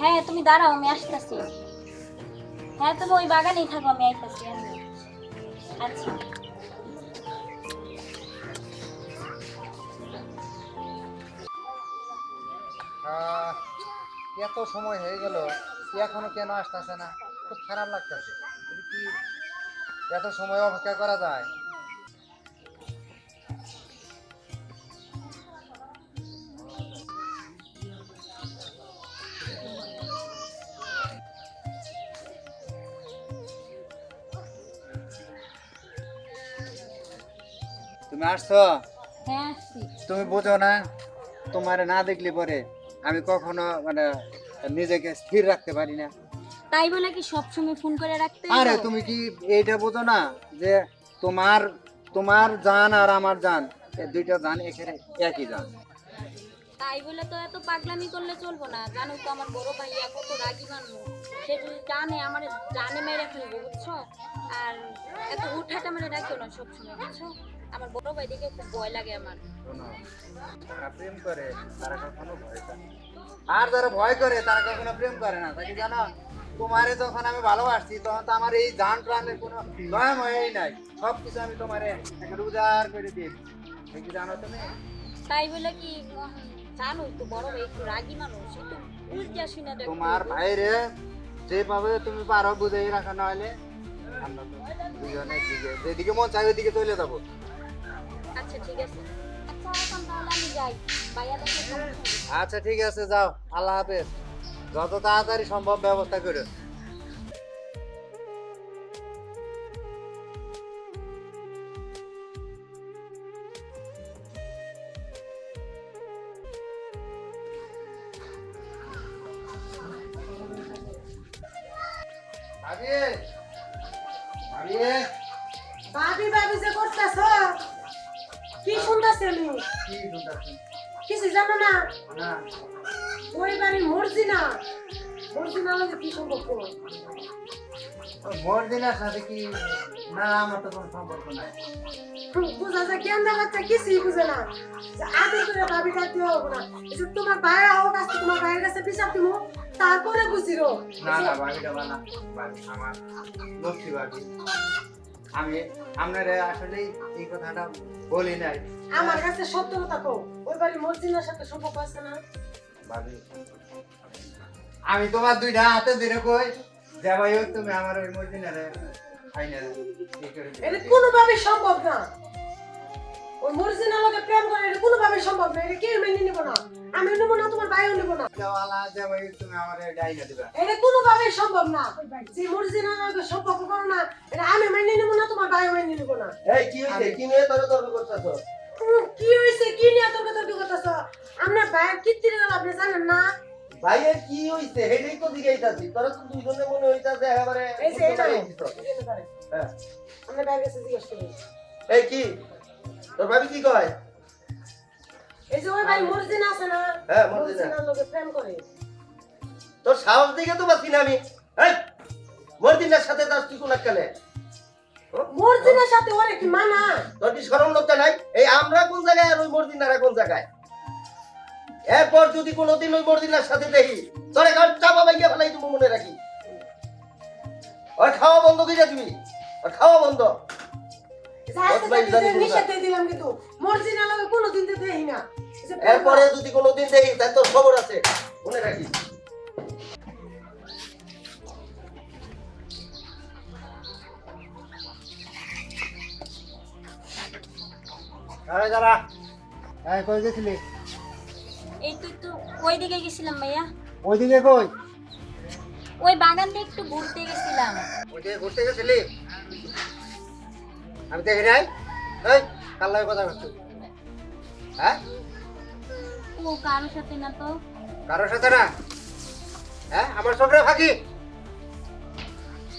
হ্যাঁ তুমি দাঁড়াও, আমি আসতেছি। হ্যাঁ তুমি ওই বাগানেই থাকো, আমি আইতেছি আচ্ছা এত সময় হয়ে গেল এখনও কেন আসতেছে না? খুব খারাপ লাগতেছে। এত সময় অপেক্ষা করা যায়? তুমি আসছো? হ্যাঁ তুমি বোঝো না তোমারে না দেখলে পরে আমি কখনো মানে নিজেকে স্থির রাখতে পারি না। তাই বলে কি সবসময় ফোন করে রাখতে আরে তুমি কি এইটা বোঝো না যে তোমার তোমার জান আর আমার জান এই দুইটা জান এখানে একই জান? তাই বলে তো এত পাগলামি করলে চলবো না। জানো তো আমার বড় ভাইয়া কত রাগি মানুষ। সে যদি জানে আমার জানে মেরে ফেলব বুঝছ? আর এত উঠাটা মেরে রাখিও না সবসময় বুঝছ? আমার বড় ভাই দেখে খুব ভয় লাগে আমার। যারা প্রেম করে তারা কখনো ভয় করে আর যারা ভয় করে তারা কখনো প্রেম করে না। তাকে জানো তোমারে যখন আমি ভালোবাসছি তখন তো আমার এই জান প্রাণের কোনো দয়া ময়াই নাই। সব কিছু আমি তোমারে একটা উদার করে দিয়েছি কি জানো তুমি? তাই বলে কি জানোই তো বড় ভাই একটু রাগি মানুষ একটু উল্টা শুনে দেখো তোমার ভাইরে যেভাবে তুমি পারো বুঝাই রাখা নাহলে আমরা তো দুজনে দিকে যেদিকে মন চাই ওইদিকে চলে যাব। আচ্ছা ঠিক আছে। আচ্ছা আচ্ছা ঠিক আছে, যাও। আল্লাহ হাফেজ। যত তাড়াতাড়ি সম্ভব ব্যবস্থা করো। ভাবি কিছু জানো না? ওই বাড়ি মর্জি না মর্জি না লাগে কি সম্পর্ক সাথে কি না আমার তো কোনো সম্পর্ক নাই। বুঝা যায় কেন বাচ্চা কিছুই বুঝে না। আগে করে ভাবি কাটতে হবে না। যে তোমার ভাইয়ের হোক আসতে তোমার ভাইয়ের কাছে পিসাব দিব তারপরে বুঝিরো। না না বাড়িটা বানা। আমার লক্ষ্মী বাড়ি আমি আপনারা আসলে এই কথাটা বলি নাই। আমার কাছে সত্য কথা কো ওই বাড়ি মসজিদের সাথে সম্পর্ক আছে না? আমি তোমার দুইটা হাতে ধরে কই যে ভাই তুমি আমার ওই মসজিদের ফাইনাল। কোনোভাবে সম্ভব না। ওই মর্জিনার লগে প্রেম করে এটা কোনোভাবে সম্ভব না এটা কেউ মেনে নিব না? আমি নেব না তোমার ভাইও নেব না। দেওয়ালা যে তুমি আমার ডাইনা দিবা। এটা কোনোভাবে সম্ভব না। যে মর্জিনার লগে সম্পর্ক করো না এটা আমি মেনে নেব না তোমার ভাইও মেনে নিব না। এই কি হইছে কি নিয়ে তর্ক তর্ক করতেছো? উম, কি হয়েছে? কি নিয়ে তর্ক তর্ক করতেছ? আপনার ভাইয়ের কীর্তির গেল আপনি জানেন না? ভাইয়ের কি হইছে হেডেই তো জিগাইতাছি। তোরা তো দুইজনে মনে হইতাছে একেবারে এই যে এটা। হ্যাঁ। আপনার ভাইয়ের কাছে জিজ্ঞেস করি। এই কি? তোর ভাবি কি কয়? এই যে ওই ভাই মর্জিনা আছে না? হ্যাঁ, মর্জিনা। মর্জিনার লগে প্রেম করে। তোর সাহস দেখে তো না আমি। এই সাথে তার কি কোন কালে মর্জিনার সাথে ওরে কি মানা? তোর কি লজ্জা নাই? এই আমরা কোন জায়গায় আর ওই কোন জায়গায়? এরপর যদি কোনোদিন ওই মর্দিনার সাথে দেখি তোরে কার চাপা বাইকে ফেলাই তুমি মনে রাখি। ওর খাওয়া বন্ধ করে দিবি। ওর খাওয়া বন্ধ। এরপরে যদি কোনোদিন দেখি তাই তোর খবর আছে। মনে রাখি আরে যারা হ্যাঁ কই গেছিলি? এই তো একটু ওই দিকে গেছিলাম ভাইয়া। ওইদিকে কই? ওই বাগান দিয়ে একটু ঘুরতে গেছিলাম। ওইদিকে ঘুরতে গেছিলি? আমি দেখি নাই? এই কার লাগে কথা করছিস হ্যাঁ? ও কারোর সাথে না তো। কারোর সাথে না? হ্যাঁ আমার সবরে ফাঁকি?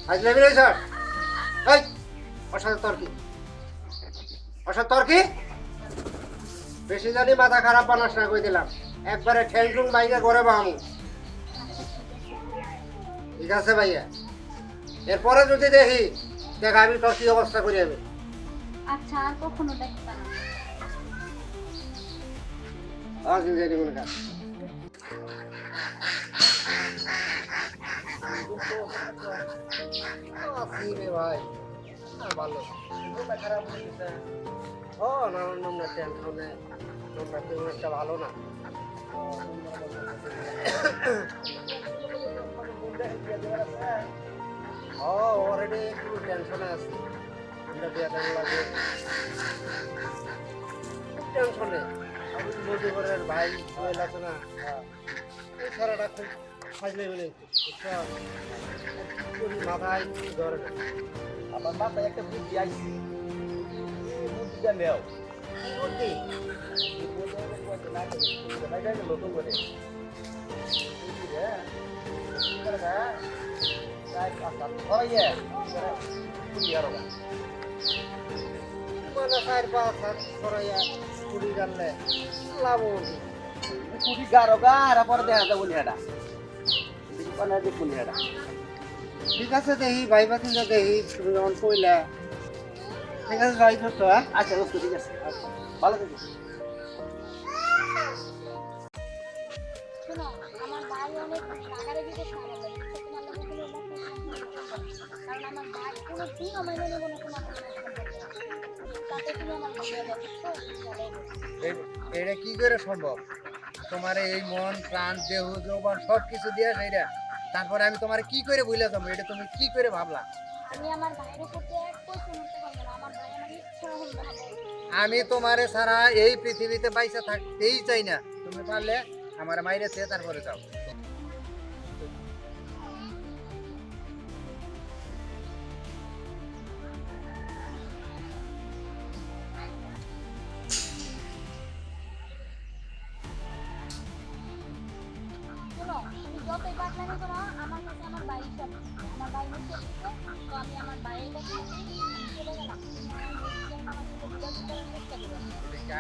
আজ নেবি স্যার এই ওর সাথে তর্কি ওর সাথে তর্কি বেশি জানি মাথা খারাপ বানাস না কই দিলাম। একবারে ঠেলটুং বাইকে করে বামু ঠিক আছে ভাইয়া। এরপরে যদি দেখি দেখ আমি তোর কি অবস্থা করি আমি? আচ্ছা আর কখনো দেখবা না আসুন যাই কোনো ভাই ভালো ও নানান নামটা টেনশনে তোমরা তেমন ভালো না ও অলরেডি একটু টেনশনে আছে এটা বিয়া কেমন লাগে টেনশনে আমি মজিবরের ভাই সোহেল আছে না এই ছেলেটা খুব সাজলে বলে মাথায় ধরে না আমার মাথায় একটা বুদ্ধি এই বুদ্ধিটা নেও বুদ্ধি নতুন করে মানে চার পাঁচ হাত সরাইয়া কুড়ি জানলে লাভ হবে কুড়ি গারো গারা পরে দেখা যাব হেডা দেখুন হেডা। ঠিক আছে দেখি, ভাই বাতিন যা দেখি, তুমি যখন কইলা। ঠিক আছে যাই তো হ্যাঁ? আচ্ছা ঠিক আছে। ভালো থাকিস আমার ভাই অনেক ব্যাপার না। কারণ আমার ভাই কোনো দিন আমার মেনে কোনো এটা কি করে সম্ভব? তোমার এই মন প্রাণ দেহ যৌবন সব কিছু দিয়ে সেইটা তারপরে আমি তোমার কি করে বুঝলে যাব? এটা তুমি কি করে ভাবলা? আমি আমার ভাইয়ের সাথে এক পয়সা মরতে পারব না। আমার ভাই আমার ইচ্ছা হল না আমি তোমারে ছাড়া এই পৃথিবীতে পয়সা থাকতেই চাই না। তুমি পারলে আমার মাইরে তারপরে যাও।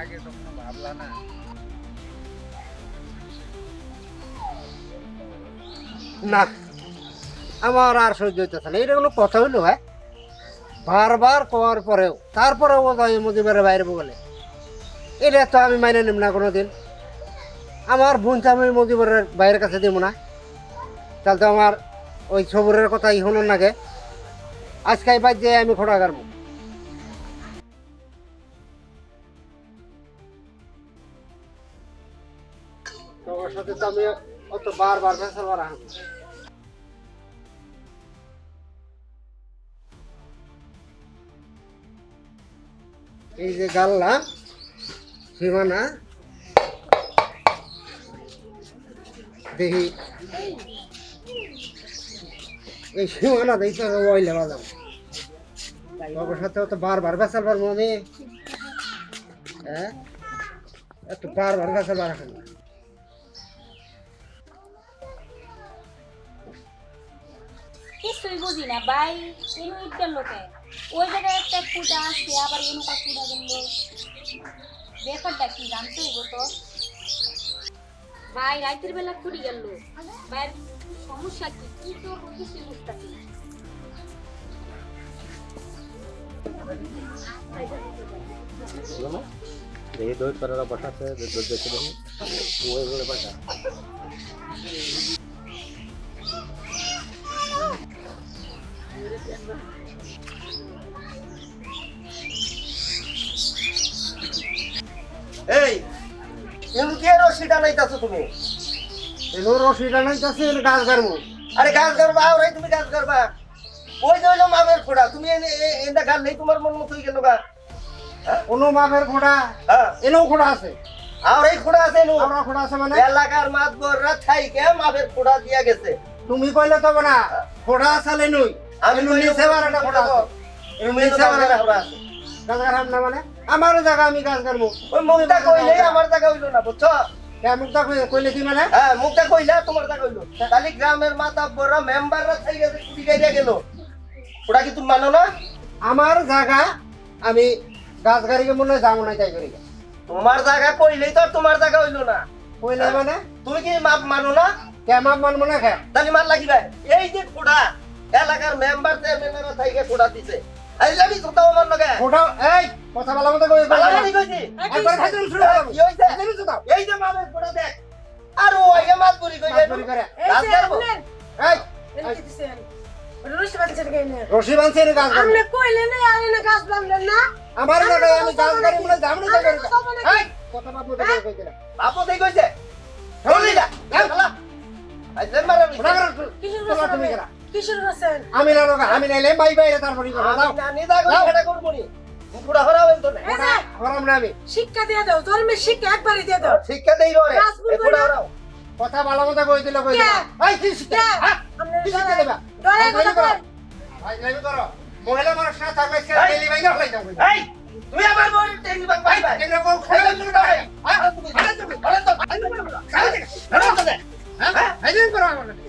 আগে ভাবলা না? না, আমার আর সহ্য হইতেছে না। এটা কোনো কথা হইল হ্যাঁ? বারবার কওয়ার পরেও, তারপরেও ও যাই মজিবারের বাইরে বলে। এটা তো আমি মাইনে নিব না কোনোদিন। আমার বোন আমি মজিবরের বাইরের কাছে দিব না। তাহলে তো আমার ওই সবরের কথা ইহনের নাগে আজকে বাদ দিয়ে আমি খোড়া কাটবো তো আমি অত বারবার ফেসল হাঁটবো এই যে গাল্লা, সীমানা দেখি এই সীমানা দেখতে ওই লেবা যাব বাবার সাথে তো বারবার বেসাল পারব আমি। হ্যাঁ? এত বারবার বেসাল বার বুঝি না ভাই এনু ইটের লোকে। ওই জায়গায় একটা ফুটা আসছে আবার এনু কা ফুটা দিল ব্যাপারটা কি জানতে হইব তো? ভাই, রাতের বেলা ফুটি গেল। ভাইয়ের সমস্যা কি? কি করব কিছুই বুঝতেছি না। এই দই দেখে ওই বসা এই তুমি? এলো গাছ গারমু আরে গাছ তুমি গাছ করবা ওই যে হইল মামের ফোড়া তুমি এনে এনে গাল নেই তোমার মন মতো হয়ে গেল গা। কোনো হ্যাঁ। আছে। আর এই আছে নু আমরা ঘোড়া আছে মানে? এলাকার থাইকে ফোড়া দিয়া গেছে। তুমি কইলে তো না ঘোড়া আছে নই আমি নিচে বারাটা ঘোড়া নিচে বারাটা ঘোড়া আছে গাছ গারাম না মানে? আমার জায়গা আমি গাছ গারমু ওই মুখটা কইলে আমার জায়গা হইল না বুঝছ? মুখটা কইলে কি মানে? হ্যাঁ মুখটা কইলে তোমার জায়গা হইল। তাহলে গ্রামের মাতা বড় মেম্বাররা থাই গেছে কুটি গাইয়া গেল। ওটা কি তুমি মানো না? আমার জায়গা আমি গাছ গাড়িকে মনে হয় যাব না তাই করি। তোমার জায়গা কইলেই তো তোমার জায়গা হইল না। কইলে মানে? তুমি কি মাপ মানো না? কে মাপ মানবো না খা তাহলে মান লাগিবে। এই যে ফোড়া এলাকার মেম্বার চেয়ারম্যানেরা থাইকে ফোড়া দিছে। আইলামি তোতাও আমার লগে। ঘোড়া এই কথা বলা মতো কই বালাবাড়ি কইছি। একবার খাইতে শুরু হ্যাঁ, করব। কি হইছে? খাইতে শুরু দাও এই যে মামের ফোড়া দেখ। আর ও আগে মাত করি কই মাছ ধরি করে। এই গাছ যে গাড়বো? আপনার এই। কি দিছেন? রশি বাঁধছেন কেনে? রশি বানছে রে আপনি কইলেন না, আর এনে গাছ বাঁধলেন না? আমার আমি আমি গাছ সব বলে যাব না আমি জায়গায়। তো সব এই কথা বাদ মতো করে কইতে না বাপু কইছে। বলি না। আইলে মারা ওটা করো, কিসের তোমরা রসেন তুমি আপনি? কেনা কিসের রসেন? আমি না লোক আমি নাইলে মাই বাইরে তারপরে করো দাও আমি জানি দা কই খেলা করব নি পুরা হরাবেন তো না যে, না আমি শিক্ষা দিয়ে দাও ধর্মের শিক্ষা একবারই দিয়ে দাও শিক্ষা দেই রে পুরা হরাও কথা ভালো মতো কই দিলে কই দিলা এই কি কে? হ্যাঁ কি শিখতে ডরায়- দেবা ডরায় কথা কয়। ভাই লাইভ করো মহিলা মানুষ না থাকলে কে এই! ডেলি বাইরে হলাই যাও এই তুই আমার বই টেনি বাই বাই বাই এরকম খেলা তুমি না হ্যাঁ তুমি হালা তুমি হালা তো হালা তো হ্যাঁ এই দিন করো আমার হ্যাঁ যাও পুরা দাঁড়ি ছুড়ে গেলাই আমি ওই দিন রাতে ছুটাম হ্যাঁ এই দিন এই যে ছুটাম আজকে নিয়ে গেলাম শুনে, আজকে নিয়ে গেলাম বেরো যেন একটা গাছ হতে দিই না। যাও যাও। পুরা ছুড়ে গেলাই তুমি দাই শুনি মাদবো সাবারি তা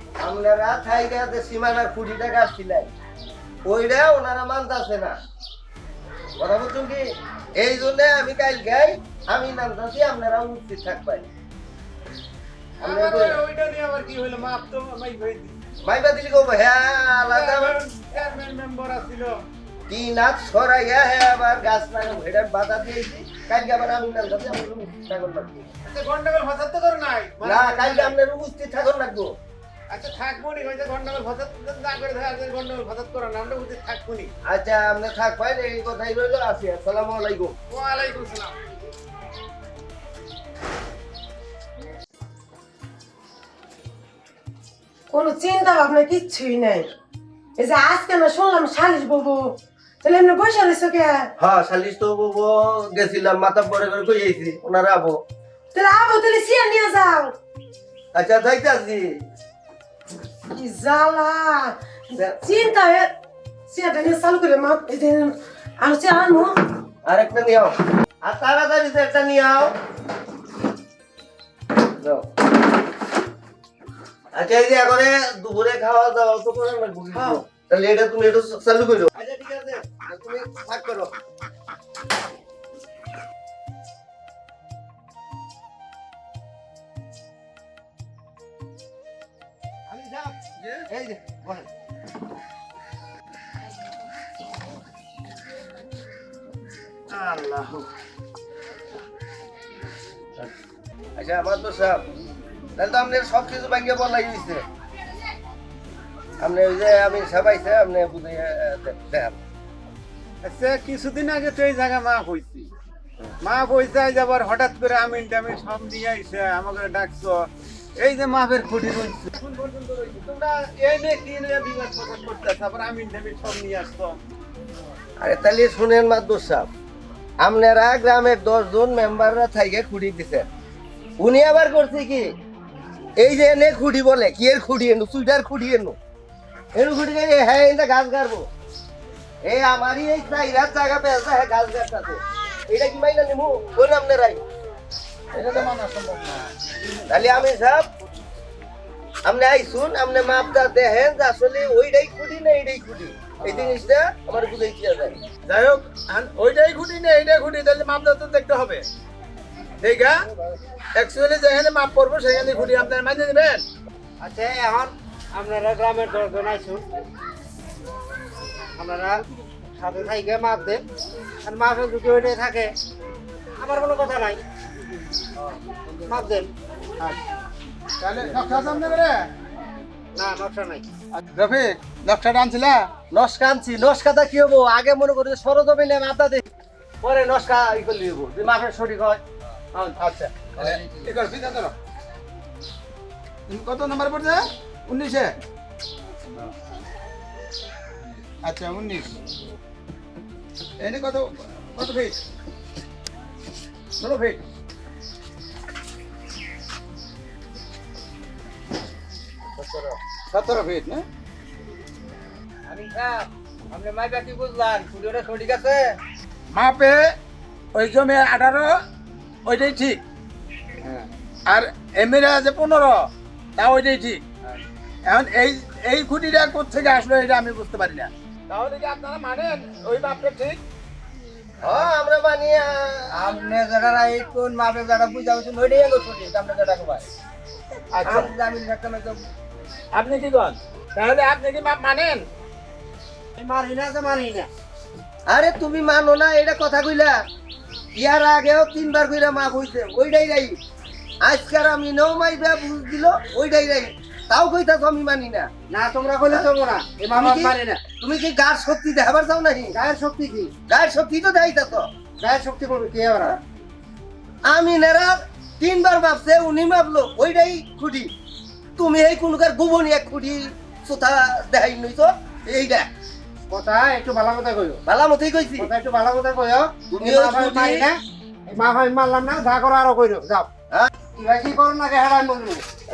আপনারা থাইগাতে সীমানার কুড়িটা গাছ ছিলেন ওইটা ওনারা মানতাছে না। কথা বলছেন কি? এই জন্য আমি কাল গাই আমি নামতাছি আপনারা উপস্থিত থাকবেন মাইবা দিলি হ্যাঁ আলাদা মেম্বার আছিল। তিন হাত সরাইয়া হ্যাঁ আবার গাছ লাগা ভেড়ার বাধা দিয়েছি। কালকে আবার আমি নামতাছি আমার উপস্থিত থাকুন লাগবো। আচ্ছা গন্ডগোল ফসাদ তো করো নাই। না কালকে আপনার উপস্থিত থাকুন লাগবো। আচ্ছা গন্ডগোল ফসাদ না করে ধরে আজকে গন্ডগোল ফসাদ করো না আমরা বুঝে থাকব আচ্ছা আপনি থাকবেন এই কথাই রইল আসি আসসালামু আলাইকুম। ওয়ালাইকুম সালাম। কোনো চিন্তা ভাবনা কিচ্ছুই নাই। এই যে আজকে না শুনলাম সালিশ বলব তাহলে এমনি বসে রয়েছো কে? হ্যাঁ সালিশ তো বলব গেছিলাম মাথা পরে করে কই যাইছি ওনারা আবো। তাহলে আবো তাহলে সিয়া নিয়ে যাও। আচ্ছা যাইতে আসি কি জ্বালা চিন্তা হয়ে সিয়াটা নিয়ে চালু করে মা আর সিয়া আনব আর একটা নিয়ে আও আর তাড়াতাড়ি একটা নিয়ে আও। আচ্ছা এই যে করে দুপুরে খাওয়া দাওয়া তো করে। হ্যাঁ। তাহলে এটা তুমি একটু চালু করো আচ্ছা ঠিক আছে তুমি থাক করো এই যে, বসেন। আচ্ছা আমার তো সব। তাহলে তো আপনার সব কিছু ভাঙ্গে বলা গেছে আপনি ওই যে আমি সবাইছে আপনি বুঝে দেখান। আচ্ছা কিছুদিন আগে তো এই জায়গা মা হইছি। মা পয়সা যাবার হঠাৎ করে আমিন টামিন সব নিয়ে আইসে আমাকে ডাকছো। এই যে মাপের খুঁটি রয়েছে তোমরা এই নিয়ে কি বিবাদ আসতো আরে তাহলে শুনেন মাদুর সাহেব, আপনারা গ্রামের দশ জন মেম্বাররা থাইকে খুঁড়ি দিছেন। উনি আবার করছে কি? এই যে এনে খুঁড়ি বলে, কি এর খুঁড়ি এনু? সুইটার খুঁড়ি এনু? এনু খুঁড়ি গেলে হ্যাঁ এটা গাছ গাড়বো। এই আমারই এই চাইরার জায়গা পেয়েছে হ্যাঁ গাছ গাছটাতে। এটা কি মাইনা নিমু? কোন আপনারাই তাহলে আমি সব আপনি আইসুন আপনি মাপটা দেখেন যে আসলে ওইটাই খুঁটি না এইটাই খুঁটি। এই জিনিসটা আমার বুঝাই দিয়া যায়। যাই হোক ওইটাই খুঁটি না এইটাই খুঁটি তাহলে মাপটা তো দেখতে হবে। আছে? অ্যাকচুয়ালি যেখানে মাপ পড়ব সেখানে খুঁটি আপনার মানিয়ে নেবেন? আচ্ছা এখন আপনারা গ্রামের দশজন আইসুন। আপনারা সাথে থাইকে মাপ দেন। আর মাপে যদি ওইটাই থাকে আমার কোনো কথা নাই। মাপ দেন তাহলে নকশা সামনে বেরে না নকশা নাই। রফিক নকশাটা আনছিলা? নস্কা আনছি নস্কাটা কি হব? আগে মনে করি সরজমিনে মাপটা দেখ পরে নস্কা ই করলে হব। যে মাপের সঠিক হয় আচ্ছা। আছে তুমি কত নাম্বার পড়ছে? উনিশে? আচ্ছা উনিশ। এনে কত কত ফিট ষোলো ফিট সতেরো। ফিট না? আপনি মাইবা কি বুঝলেন পুজোটা সঠিক আছে? মাপে ওই জমি আঠারো ওইটাই ঠিক। আর এমএরা আছে পনেরো তা ওইটাই ঠিক। এখন এই এই খুঁটিটা কোথেকে আসলো এটা আমি বুঝতে পারি না। তাহলে কি আপনারা মানেন ওই ঠিক? হ্যাঁ আমরা বানিয়ে আপনি যারা এই কোন মাপে যারা বুঝা ওইটাই যেটা কবাই আচ্ছা। আমি আপনি কি কন? তাহলে আপনি কি মাপ মানেন? না তো না। আরে তুমি মানো না এটা কথা কইলা। ইয়ার আগেও তিনবার কইরা মা হইছে ওইটাই রাই। আজকার আমি নও মাইবা বুঝ দিল ওইটাই রাই। তাও কইতাছ আমি মানি না। না তোমরা কইলে তো না। এই তুমি মামা কি- মারি না। তুমি কি গার শক্তি দেখাবার চাও নাকি? গায়ের শক্তি কি? গায়ের শক্তি তো দেখাইতাছ। গায়ের শক্তি করবে কে ওরা আমি নেরা তিনবার ভাবছে উনি ভাবলো ওইটাই খুঁটি। তুমি এই কোনকার গোবনি এক খুঁটি সোথা দেখাই নই তো এইটা কথা একটু ভালো কথা কইও। ভালা মতোই কইছি। কথা একটু ভালো কথা কইও। তুমি এই ওই না মা ভাই মারলাম না যা করো আরও কইরো যাও। হ্যাঁ? কি করো না কে হেরাই বলব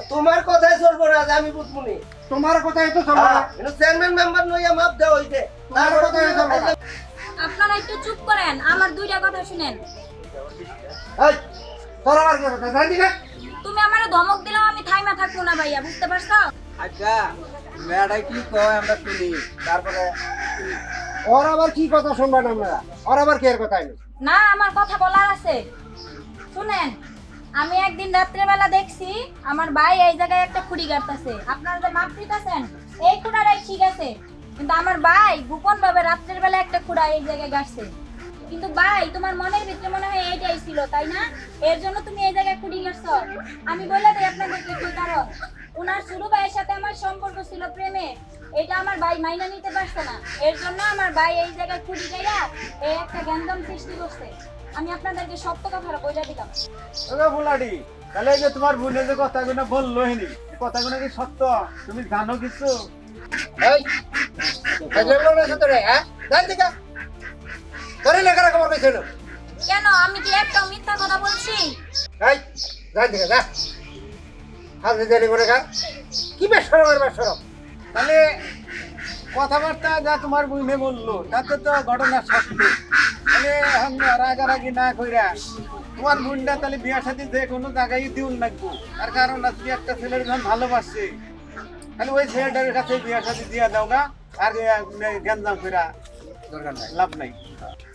তোমার কথাই চলবো না আমি বুঝব নি। তোমার কথাই তো চলবে না। চেয়ারম্যান মেম্বার নইয়া মাপ দেওয়া হইছে। তোমার কথাই চলবে না। আপনারা একটু চুপ করেন আমার দুইটা কথা শুনেন। এই তোর কথা? জানি না তুমি আমার ধমক দিলেও আমি থাইমা থাকব না ভাইয়া বুঝতে পারছ? আচ্ছা মেয়েটা কি কয় আমরা শুনি তারপরে ওর আবার কি কথা শুনবেন আপনারা ওর আবার কি এর কথা না আমার কথা বলার আছে। শুনেন আমি একদিন রাত্রেবেলা দেখছি আমার ভাই এই জায়গায় একটা খুঁড়ি গাড়তেছে। আপনারা যে মাপ দিতেছেন? এই খুঁড়াটাই ঠিক আছে কিন্তু আমার ভাই গোপন ভাবে রাত্রের বেলা একটা খুঁড়া এই জায়গায় গাড়ছে। কিন্তু ভাই তোমার মনের ভিতরে মনে হয় এইটাই ছিল তাই না? এর জন্য তুমি এই জায়গায় খুঁড়ি গাড়ছো আমি বলে দিই আপনাদেরকে কি কারণ ওনার ছোট ভাইয়ের সাথে আমার সম্পর্ক ছিল প্রেমে। এটা আমার ভাই মাইনা নিতে পারছে না। এর জন্য আমার ভাই এই জায়গায় খুঁড়ি গাইয়া এই একটা গ্যান্দম সৃষ্টি করছে। আমি আপনাদেরকে সত্য কথা বলে দিলাম। ওগো বুলাডি তাহলে এই যে তোমার বোনের যে কথাগুলো বলল হিনি এই কথাগুলো কি সত্য? তুমি জানো কিছু? এই সাথে রে হ্যাঁ? তোরে লেখার খবর কইছিল কেন? আমি কি একটা মিথ্যা কথা বলছি? এই যাই দিকা যা। হাতে দেরি করে গা কি বেশ সরম তাহলে কথাবার্তা যা তোমার বুঝে বলল তাতে তো ঘটনা সত্য তাহলে এখন রাগারাগি না কইরা তোমার বোনটা তাহলে বিয়ার সাথে যে কোনো জায়গায় দিউন লাগবো আর কারণ আজকে একটা ছেলের যখন ভালোবাসছে তাহলে ওই ছেলেটার কাছে বিয়ার সাথে দিয়া দাও গা আর গ্যাঞ্জাম কইরা দরকার নাই লাভ নাই।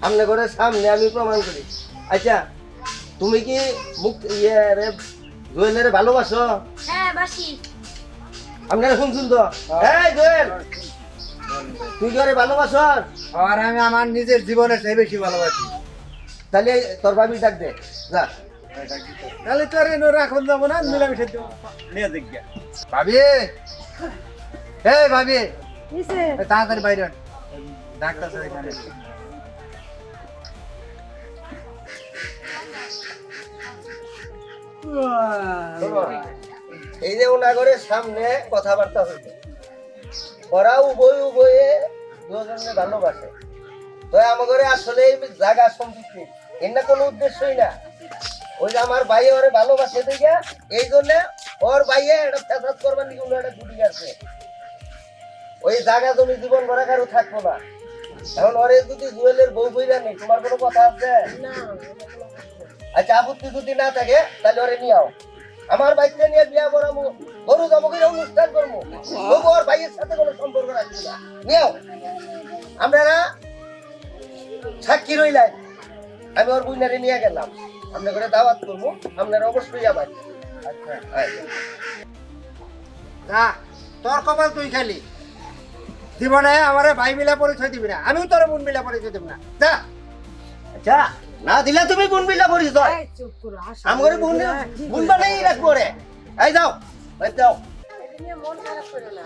সামনে করে সামনে আমি প্রমাণ করি। আচ্ছা তুমি কি মুখ ইয়ে রে জুয়েলের ভালোবাসো? হ্যাঁ বাসি। আপনারা শুনছুন তো? এই জুয়েল তুই কি ভালোবাসো? আর আমি আমার নিজের জীবনের চেয়ে বেশি ভালোবাসি। তাহলে তোর ভাবি ডাক দে যা। তাহলে তোর এনে রাখুন যাব না মিলামিশে নিয়ে দেখ গিয়া। ভাবি এই ভাবি তাড়াতাড়ি বাইরে। ডাক্তার এই যে ওনাগরের সামনে কথাবার্তা হইবে ওরা উভয় উভয়ে দুজনে ভালোবাসে। তো আমাদের আসলে জায়গা সম্পত্তি এর না কোনো উদ্দেশ্যই না। ওই যে আমার ভাই ওরে ভালোবাসে দেখে এই জন্য ওর ভাইয়ে এটা ফেসাদ করবার নাকি উনি একটা গুটি আছে। ওই জায়গা তুমি জীবন ভরা কারও থাকব না। এখন ওরে যদি জুয়েলের বউ বইরা নেই তোমার কোনো কথা আছে? না আচ্ছা আপত্তি যদি না থাকে তাহলে ওরে নিয়ে আও। আমার বাইকটা নিয়ে বিয়া করাবো গরু যাব করে অনুষ্ঠান করব তবু ওর ভাইয়ের সাথে কোনো সম্পর্ক রাখব না। নিয়ে আও। আমরা সাক্ষী রইলাই আমি ওর বুইনারে নিয়ে গেলাম। আমরা করে দাওয়াত করব আপনারা অবশ্যই আবার। আচ্ছা। যা তোর কপাল তুই খালি। জীবনে আমারে ভাই মিলা পরিচয় দিবি না। আমিও তোর বোন মিলা পরিচয় দিব না। যা। আচ্ছা। না দিলে তুমি বোন বিলা তো এই করে বুন বুনবা বানাই রাখব রে এই যাও যাও। নিয়ে মন খারাপ করো না।